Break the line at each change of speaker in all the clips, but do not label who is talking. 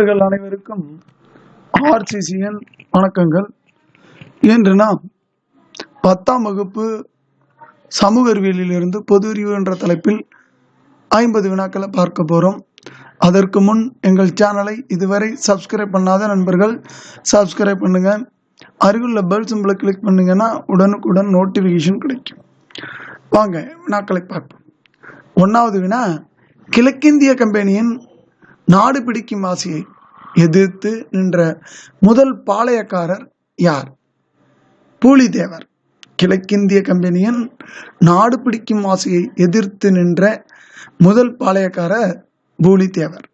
நண்பர்கள் அனைவருக்கும் ஆர்சிசிஎன் வணக்கங்கள். இன்று நாம் பத்தாம் வகுப்பு சமூக அறிவியலிலிருந்து பொது அறிவு என்ற தலைப்பில் ஐம்பது வினாக்களை பார்க்க போகிறோம் அதற்கு முன் எங்கள் சேனலை இதுவரை சப்ஸ்கிரைப் பண்ணாத நண்பர்கள் சப்ஸ்கிரைப் பண்ணுங்க. அருகிலுள்ள பெல் சிம்பிளை கிளிக் பண்ணுங்கன்னா உடனுக்குடன் நோட்டிஃபிகேஷன் கிடைக்கும். வாங்க வினாக்களை பார்ப்போம். ஒன்றாவது வினா கிழக்கிந்திய கம்பெனியின் நாடு பிடிக்கும் ஆசையை எதிர்த்து நின்ற முதல் பாளையக்காரர் யார்? பூலிதேவர். கிழக்கிந்திய கம்பெனியின் நாடு பிடிக்கும் ஆசையை எதிர்த்து நின்ற முதல் பாளையக்காரர் பூலிதேவர்.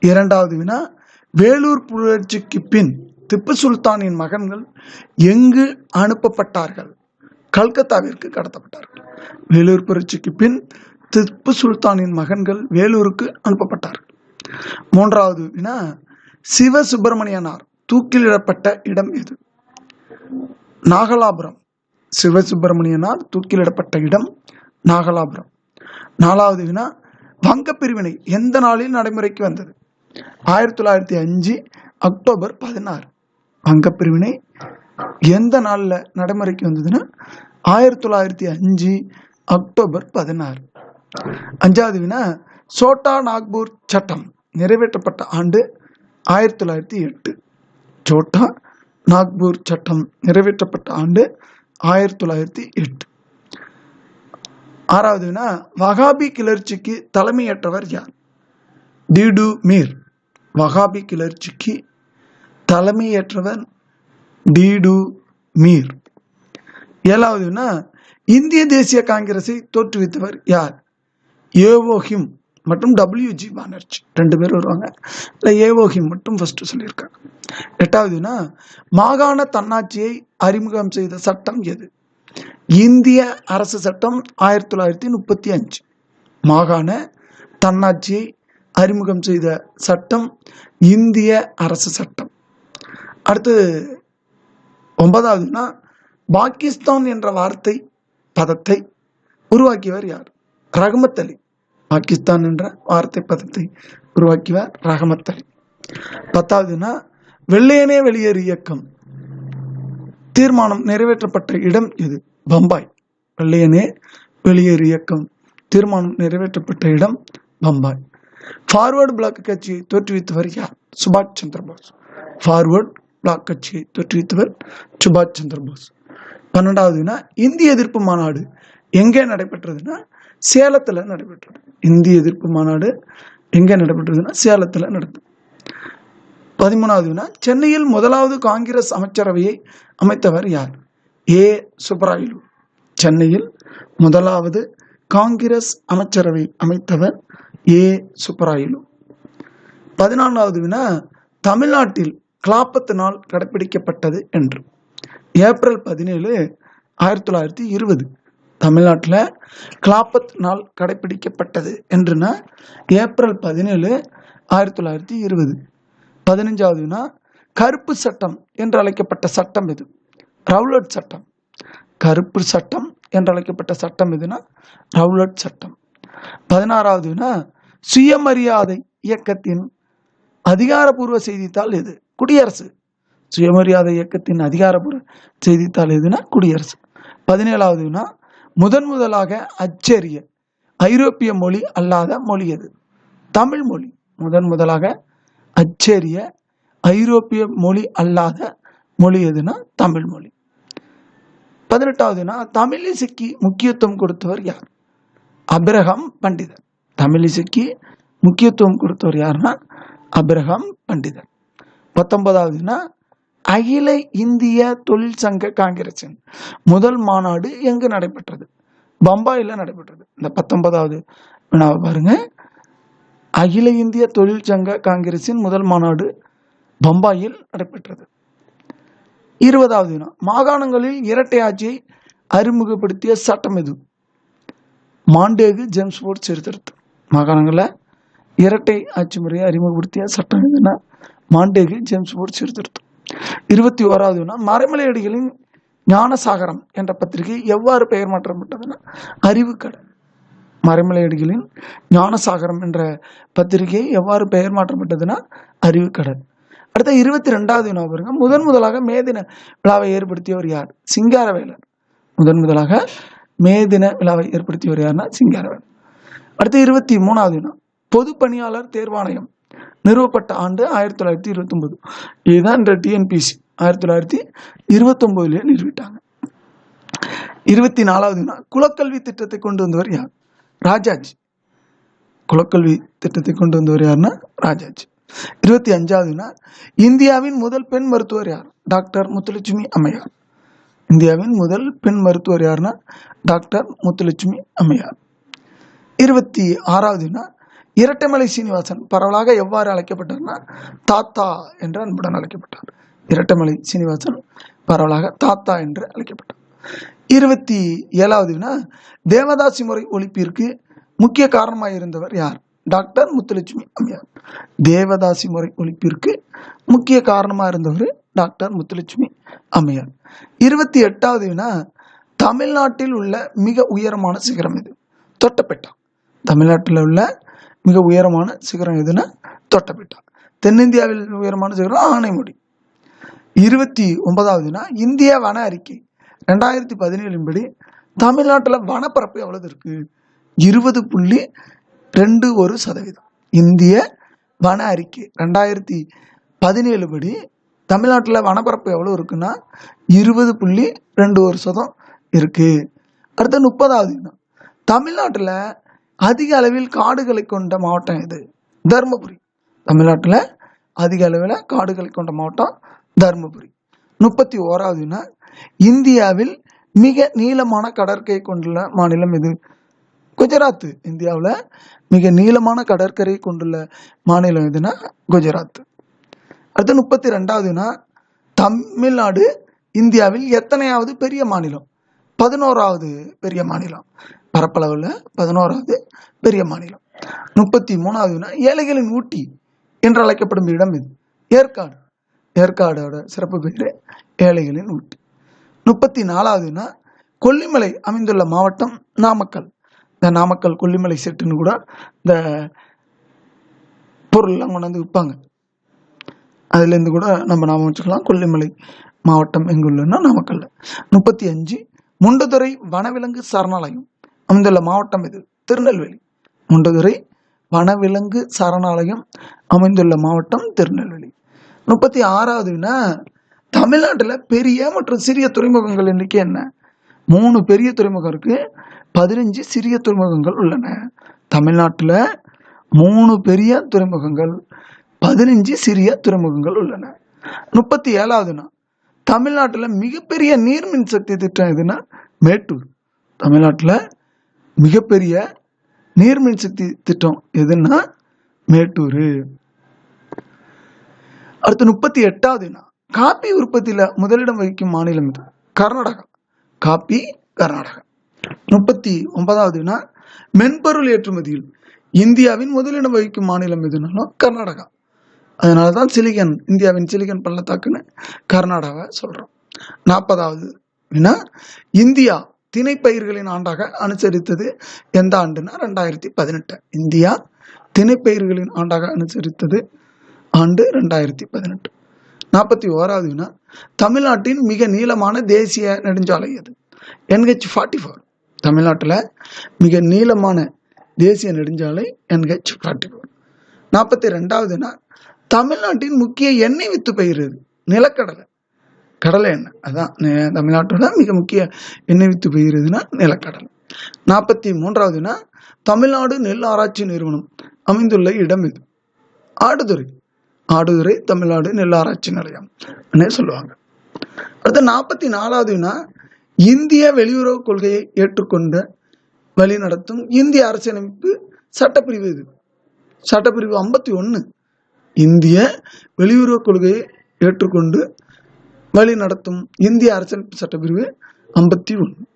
இரண்டாவது வினா வேலூர் புரட்சிக்கு பின் திப்பு சுல்தானின் மகன்கள் எங்கு அனுப்பப்பட்டார்கள்? கல்கத்தாவிற்கு கடத்தப்பட்டார்கள். வேலூர் புரட்சிக்கு பின் திப்பு சுல்தானின் மகன்கள் வேலூருக்கு அனுப்பப்பட்டார்கள். மூன்றாவது வினா சிவ சுப்பிரமணியனார் தூக்கிலிடப்பட்ட இடம் எது? நாகலாபுரம். சிவசுப்பிரமணியனார் தூக்கிலிடப்பட்ட இடம் நாகலாபுரம். நாலாவது வினா வங்கப் பிரிவினை எந்த நாளில் நடைமுறைக்கு வந்தது? ஆயிரத்தி தொள்ளாயிரத்தி அஞ்சு அக்டோபர் பதினாறு. வங்கப் பிரிவினை எந்த நாளில் நடைமுறைக்கு வந்ததுன்னா? ஆயிரத்தி தொள்ளாயிரத்தி அஞ்சு அக்டோபர் பதினாறு. அஞ்சாவது வினா சோட்டா நாக்பூர் சட்டம் நிறைவேற்றப்பட்ட ஆண்டு ஆயிரத்தி தொள்ளாயிரத்தி எட்டு. சோட்டா நாக்பூர் சட்டம் நிறைவேற்றப்பட்ட ஆண்டு ஆயிரத்தி தொள்ளாயிரத்தி எட்டு. ஆறாவதுன்னா வகாபி கிளர்ச்சிக்கு தலைமையேற்றவர் யார்? டிடு மீர். வகாபி கிளர்ச்சிக்கு தலைமையேற்றவர் டிடு மீர். ஏழாவதுன்னா இந்திய தேசிய காங்கிரஸை தோற்றுவித்தவர் யார்? ஏவோஹிம் மற்றும் டபிள்யூஜி பானர்ஜி ரெண்டு பேர் வருவாங்க. இல்லை ஏவோஹிம் மட்டும் ஃபஸ்ட்டு சொல்லியிருக்காங்க. எட்டாவதுனா மாகாண தன்னாட்சியை அறிமுகம் செய்த சட்டம் எது? இந்திய அரசு சட்டம் ஆயிரத்தி தொள்ளாயிரத்தி முப்பத்தி அஞ்சு. மாகாண தன்னாட்சியை அறிமுகம் செய்த சட்டம் இந்திய அரசு சட்டம். அடுத்து ஒன்பதாவதுனா பாகிஸ்தான் என்ற வார்த்தை பதத்தை உருவாக்கியவர் யார்? ரஹமத் அலி. பாகிஸ்தான் என்ற வார்த்தை பதத்தை உருவாக்கியவர் ரஹமத் அலி பத்தாவதுனா வெள்ளையனே வெளியேறு இயக்கம். தீர்மானம் நிறைவேற்றப்பட்ட இடம் எது? பம்பாய். வெள்ளையனே வெளியேறு இயக்கம். தீர்மானம் நிறைவேற்றப்பட்ட இடம் பம்பாய். ஃபார்வர்டு பிளாக் கட்சியை தோற்றுவித்தவர் யார்? சுபாஷ் சந்திர போஸ். ஃபார்வர்ட் பிளாக் கட்சியை தோற்றுவித்தவர் சுபாஷ் சந்திர போஸ். பன்னெண்டாவதுனா இந்திய எதிர்ப்பு மாநாடு. எங்கே நடைபெற்றதுன்னா சேலத்தில் நடைபெற்றது. இந்திய எதிர்ப்பு மாநாடு எங்கே நடைபெற்றதுன்னா சேலத்தில் நடந்தது. வினா சென்னையில் முதலாவது காங்கிரஸ் அமைச்சரவையை அமைத்தவர் யார்? ஏ. சுப்பராயலு. சென்னையில் முதலாவது காங்கிரஸ் அமைச்சரவை அமைத்தவர் ஏ. சுப்பராயலு. பதினான்காவது வினா தமிழ்நாட்டில் கிளாப்பத்து நாள் கடைப்பிடிக்கப்பட்டது என்று. ஏப்ரல் பதினேழு ஆயிரத்தி தொள்ளாயிரத்தி இருபது. தமிழ்நாட்டில் கிளாப்பத் நாள் கடைப்பிடிக்கப்பட்டது என்றுனா ஏப்ரல் பதினேழு ஆயிரத்தி தொள்ளாயிரத்தி இருபது. பதினஞ்சாவதுனா கருப்பு சட்டம் என்று அழைக்கப்பட்ட சட்டம் இது ரவுலட் சட்டம். கருப்பு சட்டம் என்று அழைக்கப்பட்ட சட்டம் எதுனா ரவுலட் சட்டம். பதினாறாவதுனா சுயமரியாதை இயக்கத்தின் அதிகாரப்பூர்வ செய்தித்தாள் எது? குடியரசு. சுயமரியாதை இயக்கத்தின் அதிகாரப்பூர்வ செய்தித்தாள் எதுனா குடியரசு. பதினேழாவதுனா முதன் முதலாக அச்சேரிய ஐரோப்பிய மொழி அல்லாத மொழி எது தமிழ் மொழி. முதன் முதலாக அச்சேரிய ஐரோப்பிய மொழி அல்லாத மொழி எதுனா தமிழ் மொழி. பதினெட்டாவதுனா தமிழ் இசைக்கு முக்கியத்துவம் கொடுத்தவர் யார்? அபிரகம் பண்டிதர். தமிழ் இசைக்கு முக்கியத்துவம் கொடுத்தவர் யாருன்னா அபிரகம் பண்டிதர். பத்தொன்பதாவதுனா அகில இந்திய தொழிற்சங்க காங்கிரசின் முதல் மாநாடு எங்கு நடைபெற்றது? பம்பாயில் நடைபெற்றது. இந்த பத்தொன்பதாவது வினாவை பாருங்க. அகில இந்திய தொழிற்சங்க காங்கிரசின் முதல் மாநாடு பம்பாயில் நடைபெற்றது. இருபதாவது வினா. மாகாணங்களில் இரட்டை ஆட்சியை அறிமுகப்படுத்திய சட்டம் எது? மாண்டேகு ஜேம்ஸ்போர்ட் சீர்திருத்தம். மாகாணங்களில் இரட்டை ஆட்சி முறையை அறிமுகப்படுத்திய சட்டம் எதுனா மாண்டேகு ஜேம்ஸ்போர்ட் சீர்திருத்தம். இருபத்தி ஓராவது வினா மறைமலையடிகளின் ஞானசாகரம் என்ற பத்திரிகை எவ்வாறு பெயர் மாற்றப்பட்டதுன்னா அறிவுக்கடல் மறைமலையடிகளின் ஞானசாகரம் என்ற பத்திரிகை எவ்வாறு பெயர் மாற்றப்பட்டதுன்னா அறிவுக்கடல் அடுத்த இருபத்தி ரெண்டாவது வினா பாருங்க. முதன் முதலாக மேதின விழாவை ஏற்படுத்தியவர் யார்? சிங்காரவேலர் முதன் முதலாக மேதின விழாவை ஏற்படுத்தியவர் யாருன்னா சிங்காரவேலர் அடுத்து இருபத்தி மூணாவது வினா. பொது பணியாளர் தேர்வாணையம். நிறுவப்பட்ட ஆண்டு ஆயிரத்தி தொள்ளாயிரத்தி இருபத்தொம்போது. இதுதான் இந்த டிஎன்பிசி ஆயிரத்தி தொள்ளாயிரத்தி இருபத்தொம்போதுலேயே நிறுவிட்டாங்க. இருபத்தி நாலாவது நாள் குலக்கல்வி திட்டத்தை கொண்டு வந்தவர் யார்? ராஜாஜி. குலக்கல்வி திட்டத்தை கொண்டு வந்தவர் யாருன்னா ராஜாஜி. இருபத்தி அஞ்சாவது நாள் இந்தியாவின் முதல் பெண் மருத்துவர் யார்? டாக்டர் முத்துலட்சுமி அம்மையார். இந்தியாவின் முதல் பெண் மருத்துவர் யாருன்னா டாக்டர் முத்துலட்சுமி அம்மையார். இருபத்தி ஆறாவது நாள் இரட்டைமலை சீனிவாசன் பரவலாக எவ்வாறு அழைக்கப்பட்டார்னா தாத்தா என்று அன்புடன் அழைக்கப்பட்டார். இரட்டைமலை சீனிவாசன் பரவலாக தாத்தா என்று அழைக்கப்பட்டார். இருபத்தி ஏழாவது வினா தேவதாசி முறை ஒழிப்பிற்கு முக்கிய காரணமாக இருந்தவர் யார்? டாக்டர் முத்துலட்சுமி அம்மையார். தேவதாசி முறை ஒழிப்பிற்கு முக்கிய காரணமாக இருந்தவர் டாக்டர் முத்துலட்சுமி அம்மையார். இருபத்தி எட்டாவது வினா தமிழ்நாட்டில் உள்ள மிக உயரமான சிகரம் இது. தொட்டப்பெட்டா. தமிழ்நாட்டில் உள்ள மிக உயரமான சிகரம் எதுனா தொட்டபெட்டா. தென்னிந்தியாவில் உயரமான சிகரம் ஆனைமுடி. இருபத்தி ஒன்பதாவதுனா இந்திய வன அறிக்கை. ரெண்டாயிரத்தி பதினேழின்படி தமிழ்நாட்டில் வனப்பரப்பு எவ்வளவு இருக்கு? இருபது புள்ளி ரெண்டு ஒரு சதவீதம். இந்திய வன அறிக்கை. ரெண்டாயிரத்தி பதினேழு படி தமிழ்நாட்டில் வனப்பரப்பு எவ்வளோ இருக்குன்னா இருபது புள்ளி ரெண்டு ஒரு சதம் இருக்குது அடுத்த முப்பதாவது தான் தமிழ்நாட்டில் அதிக அளவில் காடுகளை கொண்ட மாவட்டம் இது. தருமபுரி. தமிழ்நாட்டில் அதிக அளவில் காடுகளை கொண்ட மாவட்டம் தருமபுரி. முப்பத்தி ஓராவது இந்தியாவில் மிக நீளமான கடற்கரை கொண்டுள்ள மாநிலம் இது குஜராத். இந்தியாவில் மிக நீளமான கடற்கரை கொண்டுள்ள மாநிலம் எதுனா குஜராத். அடுத்து முப்பத்தி ரெண்டாவதுனா தமிழ்நாடு இந்தியாவில் எத்தனையாவது பெரிய மாநிலம்? பதினோராவது பெரிய மாநிலம். பரப்பளவில் பதினோராவது பெரிய மாநிலம். முப்பத்தி மூணாவதுனா ஏழைகளின் ஊட்டி என்று அழைக்கப்படும் இடம் இது. ஏற்காடு. ஏற்காடோட சிறப்பு பெயர் ஏழைகளின் ஊட்டி. முப்பத்தி நாலாவதுனா கொல்லிமலை அமைந்துள்ள மாவட்டம் நாமக்கல். இந்த நாமக்கல் கொல்லிமலை செட்டுன்னு கூட இந்த பொருள்லாம் கொண்டாந்து விற்பாங்க அதுலேருந்து கூட நம்ம நாம வச்சுக்கலாம். கொல்லிமலை மாவட்டம் எங்குள்ளன்னா நாமக்கல்ல. முப்பத்தி அஞ்சு முண்டதுறை வனவிலங்கு சரணாலயம். அமைந்துள்ள மாவட்டம் இது திருநெல்வேலி. முண்டதுரை வனவிலங்கு சரணாலயம் அமைந்துள்ள மாவட்டம் திருநெல்வேலி. முப்பத்தி ஆறாவதுனா தமிழ்நாட்டில் பெரிய மற்றும் சிறிய துறைமுகங்கள் எண்ணிக்கை என்ன? மூணு பெரிய துறைமுகம் இருக்கு பதினஞ்சு சிறிய துறைமுகங்கள் உள்ளன. தமிழ்நாட்டில் மூணு பெரிய துறைமுகங்கள் பதினஞ்சு சிறிய துறைமுகங்கள் உள்ளன. முப்பத்தி ஏழாவதுனா தமிழ்நாட்டில் மிகப்பெரிய நீர்மின் சக்தி திட்டம் எதுனா மேட்டூர். தமிழ்நாட்டில் மிகப்பெரிய நீர்மின் சக்தி திட்டம் எதுன்னா மேட்டூர். அடுத்து முப்பத்தி எட்டாவதுனா காப்பி உற்பத்தியில் முதலிடம் வகிக்கும் மாநிலம் இது கர்நாடகா. காப்பி கர்நாடகா. முப்பத்தி ஒன்பதாவதுனா மென்பொருள் ஏற்றுமதியில் இந்தியாவின் முதலிடம் வகிக்கும் மாநிலம் எதுனாலும் கர்நாடகா. அதனால தான் சிலிகன் இந்தியாவின் சிலிகன் பள்ளத்தாக்குன்னு கர்நாடகாவை சொல்கிறோம் நாற்பதாவது இந்தியா திணைப்பயிர்களின் ஆண்டாக அனுசரித்தது எந்த ஆண்டுனா ரெண்டாயிரத்தி பதினெட்டு. இந்தியா திணைப்பயிர்களின் ஆண்டாக அனுசரித்தது ஆண்டு ரெண்டாயிரத்தி பதினெட்டு. நாற்பத்தி ஓராவது வினா தமிழ்நாட்டின் மிக நீளமான தேசிய நெடுஞ்சாலை எது? என்ஹெச் ஃபார்ட்டி ஃபோர் தமிழ்நாட்டில் மிக நீளமான தேசிய நெடுஞ்சாலை என்ஹெச் ஃபார்ட்டி ஃபோர் நாற்பத்தி ரெண்டாவதுனா தமிழ்நாட்டின் முக்கிய எண்ணெய் வித்து பயிர் எது? நிலக்கடலை. கடலை எண்ணெய். அதான் தமிழ்நாட்டோட மிக முக்கிய எண்ணெய் வித்து பெய்கிறதுனா நிலக்கடலை. நாற்பத்தி மூன்றாவதுனா தமிழ்நாடு நெல் ஆராய்ச்சி நிறுவனம் அமைந்துள்ள இடம் இது. ஆடுதுறை. ஆடுதுறை தமிழ்நாடு நெல் ஆராய்ச்சி நிலையம் சொல்லுவாங்க. அடுத்து நாற்பத்தி நாலாவதுனா இந்திய வெளியுறவு கொள்கையை ஏற்றுக்கொண்டு வழிநடத்தும் இந்திய அரசியலமைப்பு சட்டப்பிரிவு இது. சட்டப்பிரிவு ஐம்பத்தி ஒன்று இந்திய வெளியுறவு கொள்கையை ஏற்றுக்கொண்டு வழி நடத்தும் இந்திய அரசியலமைப்பு சட்டப்பிரிவு ஐம்பத்தி ஒன்று.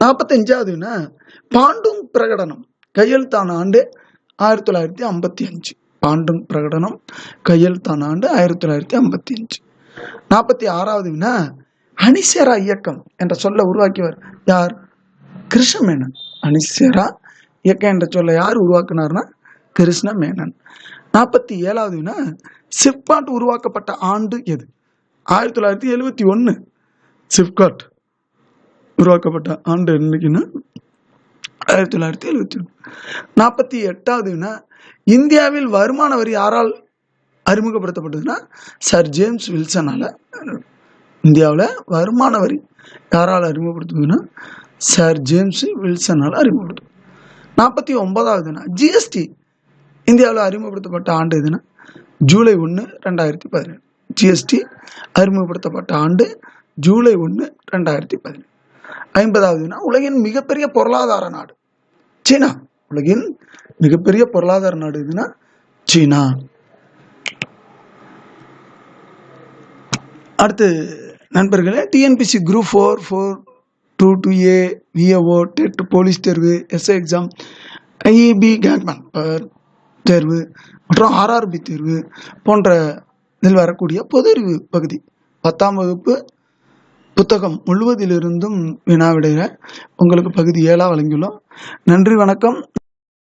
நாற்பத்தஞ்சாவதுனா பாண்டும் பிரகடனம் கையெழுத்தான ஆண்டு ஆயிரத்தி தொள்ளாயிரத்தி ஐம்பத்தி அஞ்சு. பாண்டும் பிரகடனம் கையெழுத்தான ஆண்டு ஆயிரத்தி தொள்ளாயிரத்தி ஐம்பத்தி அஞ்சு. நாற்பத்தி ஆறாவது வினா அணிசேரா இயக்கம் என்ற சொல்ல உருவாக்கியவர் யார்? கிருஷ்ணமேனன். அணிசேரா இயக்கம் என்ற சொல்ல யார் உருவாக்குனார்னா? கிருஷ்ணமேனன். நாற்பத்தி ஏழாவது வினா உருவாக்கப்பட்ட ஆண்டு எது? ஆயிரத்தி தொள்ளாயிரத்தி எழுபத்தி ஒன்று சிப்காட் உருவாக்கப்பட்ட ஆண்டு என்னைக்குன்னா? ஆயிரத்தி தொள்ளாயிரத்தி எழுபத்தி ஒன்று நாற்பத்தி எட்டாவது இந்தியாவில் வருமான வரி யாரால் அறிமுகப்படுத்தப்பட்டதுன்னா சர் ஜேம்ஸ் வில்சனால் இந்தியாவில் வருமான வரி யாரால் அறிமுகப்படுத்துதுன்னா சர் ஜேம்ஸ் வில்சனால் அறிமுகப்படுத்தும் நாற்பத்தி ஒன்பதாவதுனா ஜிஎஸ்டி இந்தியாவில் அறிமுகப்படுத்தப்பட்ட ஆண்டு எதுனா ஜூலை ஒன்று ரெண்டாயிரத்தி பதினேழு. ஜிஎஸ்டி அறிமுகப்படுத்தப்பட்ட ஆண்டு ஜூலை ஒன்று ரெண்டாயிரத்தி பதினேழு. ஐம்பதாவதுனா உலகின் மிகப்பெரிய பொருளாதார நாடு சீனா. உலகின் மிகப்பெரிய பொருளாதார நாடு எதுனா சீனா. அடுத்து நண்பர்களே TNPSC group four four two two A VAO TET police தேர்வு எஸ்ஐ எக்ஸாம் ஐஇபி கேங்மேன் தேர்வு மற்றும் ஆர்ஆர்பி தேர்வு போன்ற இதில் வரக்கூடிய பொது அறிவு பகுதி. பத்தாம் வகுப்பு புத்தகம் முழுவதிலிருந்தும் வினாவிடைய உங்களுக்கு பகுதி ஏழாக வழங்கியுள்ளோம். நன்றி வணக்கம்.